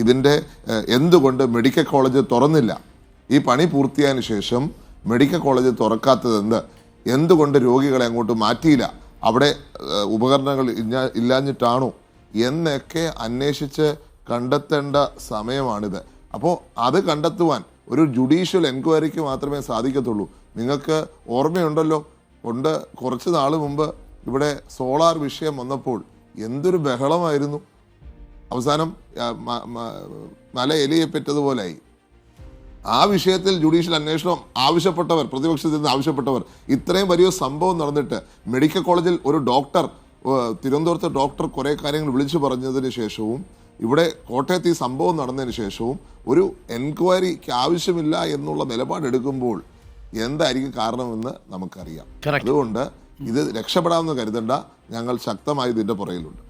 ഇതിന്റെ എന്തുകൊണ്ട് medical college തുറന്നില്ല? ഈ പണി പൂർത്തിയായതിനു ശേഷം മെഡിക്കൽ കോളേജ് തുറക്കാത്തത് എന്ത് എന്തുകൊണ്ട് രോഗികളെ അങ്ങോട്ട് മാറ്റിയില്ല? അവിടെ ഉപകരണങ്ങൾ ഇല്ല ഇല്ലാഞ്ഞിട്ടാണോ? എന്നൊക്കെ അന്വേഷിച്ച് കണ്ടെത്തേണ്ട സമയമാണിത്. അപ്പോൾ അത് കണ്ടെത്തുവാൻ ഒരു ജുഡീഷ്യൽ എൻക്വയറിക്ക് മാത്രമേ സാധിക്കത്തുള്ളൂ. നിങ്ങൾക്ക് ഓർമ്മയുണ്ടല്ലോ? ഉണ്ട് കുറച്ച് നാൾ മുമ്പ് ഇവിടെ സോളാർ വിഷയം വന്നപ്പോൾ എന്തൊരു ബഹളമായിരുന്നു. അവസാനം മല എലിയെ പറ്റതുപോലായി. ആ വിഷയത്തിൽ ജുഡീഷ്യൽ അന്വേഷണം ആവശ്യപ്പെട്ടവർ പ്രതിപക്ഷത്തിൽ നിന്ന് ആവശ്യപ്പെട്ടവർ ഇത്രയും വലിയ സംഭവം നടന്നിട്ട് മെഡിക്കൽ കോളേജിൽ ഒരു ഡോക്ടർ തിരുവനന്തപുരത്തെ ഡോക്ടർ കുറേ കാര്യങ്ങൾ വിളിച്ചു പറഞ്ഞതിന് ശേഷവും ഇവിടെ കോട്ടയത്ത് ഈ സംഭവം നടന്നതിന് ശേഷവും ഒരു എൻക്വയറിക്ക് ആവശ്യമില്ല എന്നുള്ള നിലപാടെടുക്കുമ്പോൾ എന്തായിരിക്കും കാരണമെന്ന് നമുക്കറിയാം. അതുകൊണ്ട് ഇത് രക്ഷപ്പെടാമെന്ന് കരുതണ്ട. ഞങ്ങൾ ശക്തമായി ഇതിന്റെ പുറകിലുണ്ട്.